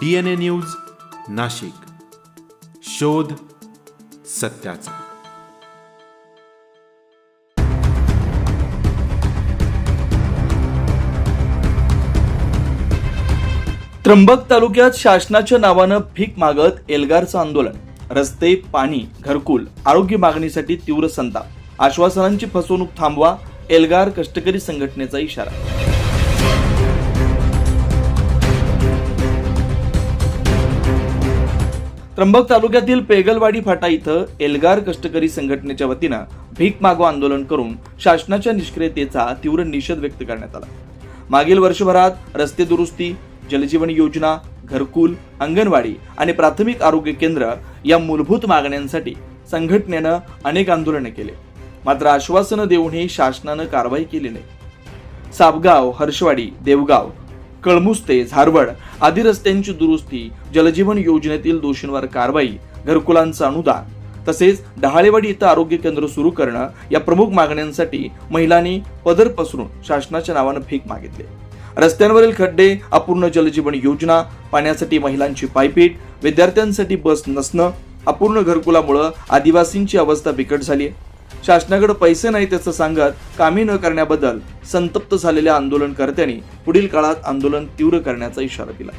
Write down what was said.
D N A news Nashik. शोध सत्याचा. त्र्यंबक तालुक्यात शासनाच्या नावानं भीक मागत एल्गारचं आंदोलन. रस्ते पाणी घरकुल आरोग्य मागणीसाठी तीव्र संताप. आश्वासनांची फसवणूक थांबवा एल्गार कष्टकरी संघटनेचा इशारा. त्र्यंबक तालुक्यातील पेगलवाडी फाटा इथं एल्गार कष्टकरी संघटनेच्या वतीनं भीक मागो आंदोलन करून शासनाच्या निष्क्रियतेचा तीव्र निषेध व्यक्त करण्यात आला. मागील वर्षभरात रस्ते दुरुस्ती जलजीवन योजना घरकुल अंगणवाडी आणि प्राथमिक आरोग्य केंद्र या मूलभूत मागण्यांसाठी संघटनेनं अनेक आंदोलने केले. मात्र आश्वासनं देऊनही शासनानं कारवाई केली नाही. सापगाव हर्षवाडी देवगाव कळमुस्ते झारवड आदी रस्त्यांची दुरुस्ती जलजीवन योजनेतील दोषींवर कारवाई घरकुलांचं अनुदान. तसेच डहाळेवाडी इथं आरोग्य केंद्र सुरू करणं या प्रमुख मागण्यांसाठी महिलांनी पदर पसरून शासनाच्या नावानं भीक मागितले. रस्त्यांवरील खड्डे अपूर्ण जलजीवन योजना पाण्यासाठी महिलांची पायपीट विद्यार्थ्यांसाठी बस नसणं अपूर्ण घरकुलामुळं आदिवासींची अवस्था बिकट झाली आहे शासनाकडे पैसे नाही त्याचं सांगत कामी न करण्याबद्दल संतप्त झालेल्या आंदोलनकर्त्यांनी पुढील काळात आंदोलन तीव्र करण्याचा इशारा दिला.